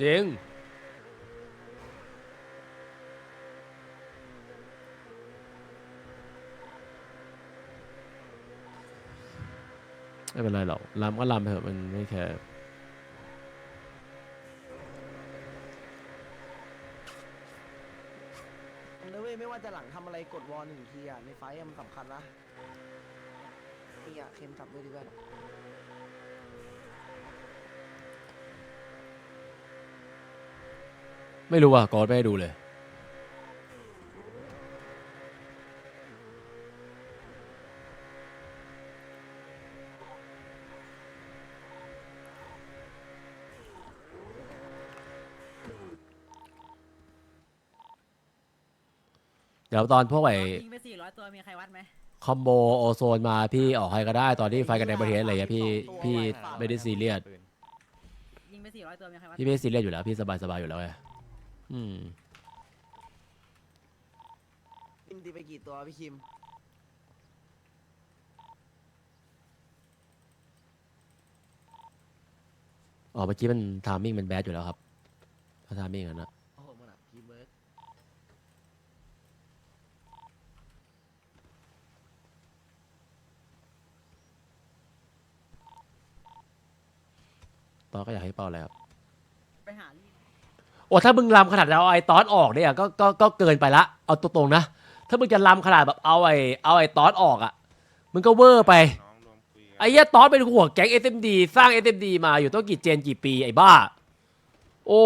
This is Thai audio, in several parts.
จริง ไม่เป็นไรหรอกลำก็ลำเถอะมันไม่แคร์นะเว้ยไม่ว่าจะหลังทำอะไรกดวอลหนึ่งทีอะในไฟต์อะมันสำคัญนะนี่อะเค็มจับด้วยดีกว่า ไม่รู้ว่ะกอดไม่ให้ดูเลย เดี๋ยวตอนพวกไอ้ยิงไปสี่ร้อยตัวมีใครวัดไหมคอมโบโอโซนมาพี่ออกให้ก็ได้ ตอนที่ไฟกันในประเทศอะไรเงี้ยพี่พี่ไม่ได้ซีเรียสยิงไปสี่ร้อยตัวมีใครวัดพี่ไม่ซีเรียสอยู่แล้วพี่สบายสบายอยู่แล้วไง อืมคิมตีไปกี่ตัวพี่คิม อ๋อเมื่อกี้มันทามมิ่งมันแบดอยู่แล้วครับถ้าทามมิ่งอันนะโอ้โหมันอะทีมเวิร์กตอนก็อยากให้เป่าแล้วไปหาลีด โอ้ถ้ามึงลำขนาดเอาไอ้ตอนออกเนี่ยก็ก็ก็เกินไปละเอาตรงๆนะ ถ้ามึงจะลำขนาดแบบเอาไอ้เอาไอ้ตอนออกอะมึงก็เวอร์ไปน้องรวมคุยกันไอ้เหี้ยตอนเป็นหัวแก๊ง SMD สร้าง SMD มาอยู่ต้องกี่เจนกี่ปีไอ้บ้า โอ้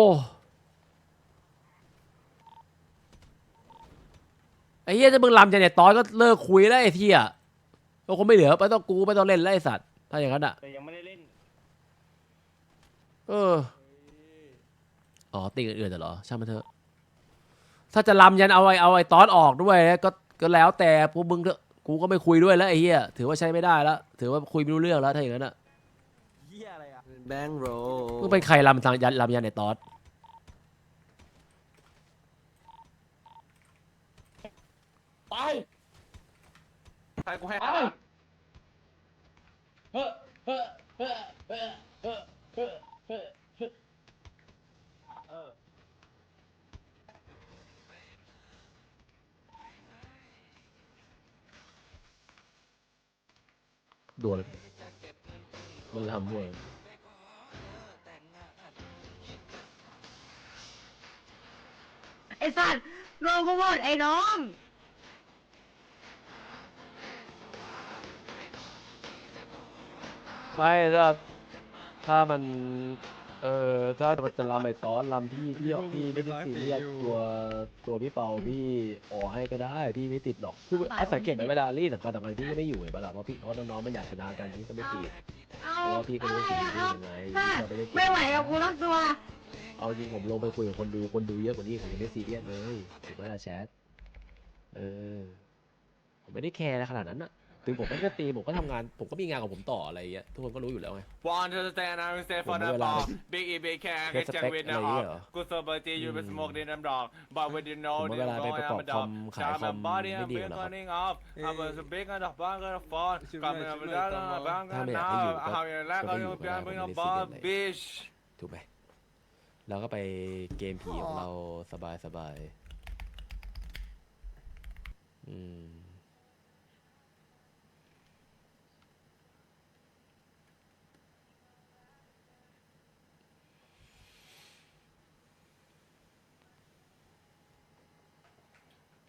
ไอ้เหี้ยถ้ามึงลำจะเนี่ยตอนก็เลิกคุยแล้วไอ้เที่ยก็คงไม่เหลือไม่ต้องกูไม่ต้องเล่นแล้วไอ้สัตว์ถ้าอย่างนั้นอะแต่ยังไม่ได้เล่น เออ อ๋อตีกันอื่นๆแต่เหรอช่างมันเถอะ ถ้าจะลำยันเอาไอ้เอาไอ้ตอนออกด้วยนะก็ก็แล้วแต่พวกมึงเถอะกูก็ไม่คุยด้วยแล้วไอ้เหี้ยถือว่าใช้ไม่ได้แล้ว ถือว่าคุยไม่รู้เรื่องแล้วถ้าอย่างนั้นอะเฮียอะไรอะแบงโรมึงเป็นใครลำทางยันลำยันไอ้ตอนไปใครกูให้ดวล มันลำเว้ยไอ้สัตว์โดนกูหมดไอ้น้อง ไม่ถ้าถ้ามัน เออถ้ามันจะลำไอ้ตอนลำพี่พี่พี่ไม่ได้ซีเรียสตัวตัวพี่เปาพี่ออกให้ก็ได้พี่ไม่ติดหรอกคือไอ้สังเกตไหมเวลารีดสำคัญสำคัญพี่ก็ไม่อยู่เห็นปะล่ะเพราะพี่เพราะน้องๆมันอยากชนะกันพี่ก็ไม่ติดเอาเพราะว่าพี่ก็รู้สึกดียังไงสัพี่ตก็ว์ไม่ได้ติดไม่ไหวกับกูรักตัว เอาจริงผมลงไปคุยกับคนดูคนดูเยอะกว่านี้ผมยังไม่ซีเรียสเลยถูกไหมล่ะแชทเออผมไม่ได้แคร์อะไรขนาดนั้นอะ ถึงผมไม่ได้ตีผมก็ทำงาน ผมก็มีงานของผมต่ออะไรอย่างเงี้ยทุกคนก็รู้อยู่แล้วไง Want to stand and stay for ผม the ไม่เวลา ball Big E Big Can เท get สส jack เปค with อะไร the อย่างเงี้ยเหรอ off Good so but you อื been ม smoke in them dog But when you know ผมว่า they เวลาไป going ประกอบ up and คอม down ขายคอม Time and body ไม่ and ดี big หรอกครับ running off I was a big on the bug on the phone ช่วย Come หน่อย in ช่วย with หน่อย that ตาม on มา the bang ถ้าไม่ and อยากให้อยู่ now ก็ How you like ก็ on ไม่อยู่ your ก็ได้ gun bring ผม a ไม่ได้ซีเรีย ball สอะไร bitch ถูกไหมแล้วก็ไปเกมผีของเราสบายสบายอืม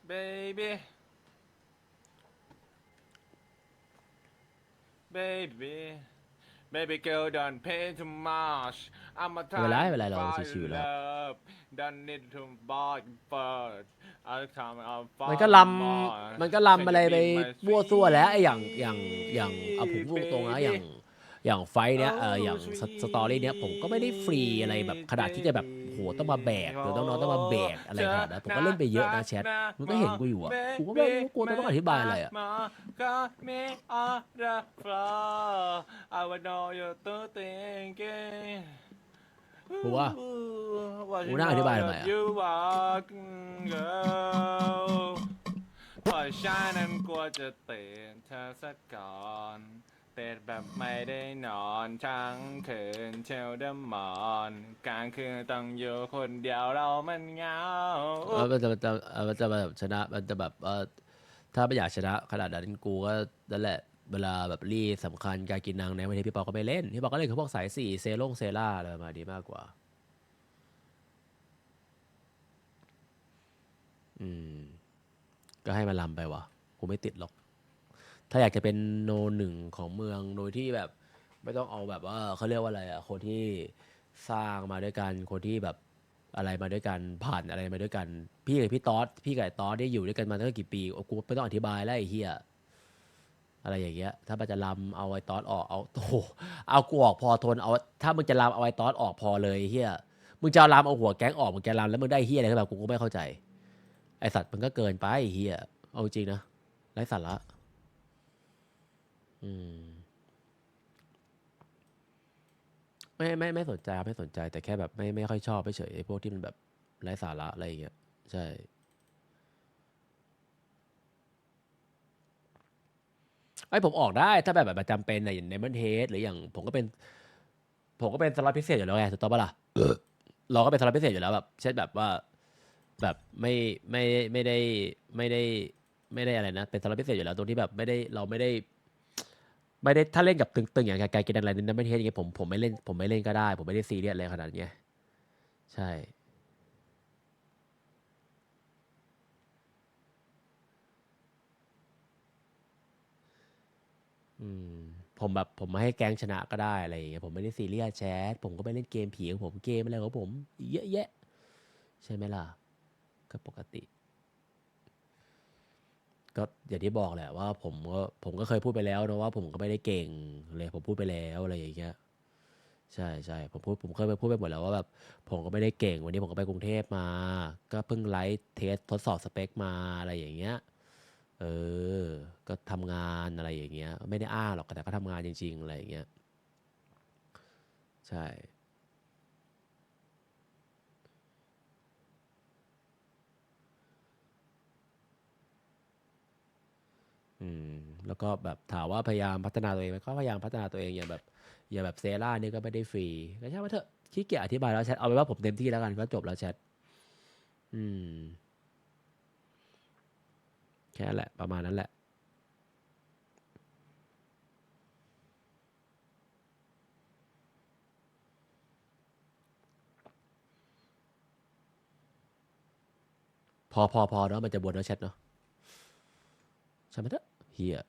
baby baby baby girl don't pay too much I'm a ไม่เป็นไรไม่เป็นไรเรา time ชิวๆแล้ว love don't need to buy first I'll come out มันก็ลำมันก็ลำอะไรไปมั่วซั่วแล้วไอ้อย่างอย่างอย่างเอาผมพูดตรงๆนะอย่างอย่างไฟท์เนี้ยเอออย่างสสตอรี่เนี้ยผมก็ไม่ได้ฟรีอะไรแบบขนาดที่จะแบบโหต้องมาแบกหรือต้องน้องต้องมาแบกอะไรขนาดนั้นผมก็เล่นไปเยอะนะแชทมันก็เห็นกูอยู่อะกูก็ไม่รู้กลัวแต่ต้องอธิบายอะไรอะ Got me on the floor I would know you're still thinking กูว่า What กูน่าอธิบายทำไมอะ you are girl เพราะฉันนั้นกลัวจะเตะเธอสักก่อน เตแต่แบบไม่ได้นอนทั้งคืนเชลเดมอนกลางคืนต้องอยู่คนเดียวเรามันเหงาเออมันจะมันจะเออมันจะแบบชนะ มันจะแบบเออถ้าไม่อยากชนะขนาดนั้นกูก็นั่นแหละ เวลาแบบรีสำคัญการกินนางในวันนี้พี่ปอก็ไม่เล่น พี่ปอก็เล่นคือพวกสายสี่เซร่งเซล่าอะไรประมาณนี้มากกว่า อืม ก็ให้มันลำไปวะกูไม่ติดหรอก ถ้าอยากจะเป็นโนหนึ่งของเมืองโดยที่แบบไม่ต้องเอาแบบว่าเขาเรียกว่าอะไรอะคนที่สร้างมาด้วยกันคนที่แบบอะไรมาด้วยกันผ่านอะไรมาด้วยกัน พี่กับพี่ต๊อดพี่กับไอ้ต๊อดได้อยู่ด้วยกันมาตั้งกี่ปีโอ้กูไม่ต้องอธิบายแล้วไอ้เหี้ยอะไรอย่างเงี้ย ถ้ามันจะลำเอาไอ้ต๊อดออกเอาโอ้โหเอากูออกพอทนเอาถ้ามึงจะลำเอาไอ้ต๊อดออกพอเลยไอ้เหี้ยมึงจะเอาลำเอาหัวแก๊งออกมึงจะลำแล้วมึงได้เหี้ยอะไรขึ้นมากูก็ไม่เข้าใจ ไอสัตว์มันก็เกินไปไอ้เหี้ยเอาจริงนะไร้สาระ อืม ไม่ไม่ไม่สนใจครับไม่สนใจแต่แค่แบบไม่ไม่ค่อยชอบเฉยๆไอ้พวกที่มันแบบไร้สาระอะไรอย่างเงี้ยใช่ ไอ้ผมออกได้ถ้าแบบแบบจำเป็นอะอย่างในมันเทสหรืออย่างผมก็เป็น ผมก็เป็นสล็อตพิเศษอยู่แล้วไงถูกต้องปะล่ะ เราก็เป็นสล็อตพิเศษอยู่แล้วแบบ เช่นแบบว่า แบบไม่ไม่ไม่ได้ไม่ได้ไม่ได้อะไรนะเป็นสล็อตพิเศษอยู่แล้วตรงที่แบบไม่ได้เราไม่ได้ ไม่ได้ถ้าเล่นกับตึงๆอย่างไกลๆกินอะไรนั้นไม่เทสอย่างเงี้ยผมผมไม่เล่นผมไม่เล่นก็ได้ ผมไม่ได้ซีเรียสอะไรขนาดเนี้ยใช่ อืม ผมแบบผมมาให้แก๊งชนะก็ได้อะไรอย่างเงี้ยผมไม่ได้ซีเรียสแชทผมก็ไปเล่นเกมผีของผมเกมอะไรของผม เยอะแยะ ใช่ไหมล่ะ ก็ปกติ ก็อย่างที่บอกแหละว่า ผมก็ผมก็เคยพูดไปแล้วนะว่า ผมก็ไม่ได้เก่งเลย ผมพูดไปแล้วอะไรอย่างเงี้ยใช่ใช่ผมพูดผมเคยไปพูดไปหมดแล้วว่าแบบผมก็ไม่ได้เก่งวันนี้ผมก็ไปกรุงเทพมา ก็เพิ่งไลฟ์เทสทดสอบสเปคมาอะไรอย่างเงี้ยเออ ก็ทำงานอะไรอย่างเงี้ย ไม่ได้อ้าหรอกแต่ก็ทำงานจริง ๆ อะไรอย่างเงี้ย ใช่ อืมแล้วก็แบบถามว่าพยายามพัฒนาตัวเองไหมก็พยายามพัฒนาตัวเองอย่างแบบ อย่างแบบเซร่านี่ก็ไม่ได้ฟรีก็ใช่างว่าเถอะขี้เกียจอธิบายแล้วแชทเอาไว้ว่าผมเต็มที่แล้วกันก็จบแล้วแชทอืม แค่นั้นแหละ ประมาณนั้นแหละพอพอพอเนาะมันจะบวนแล้วแชทเนาะใช่ไหมเถอะ เฮีย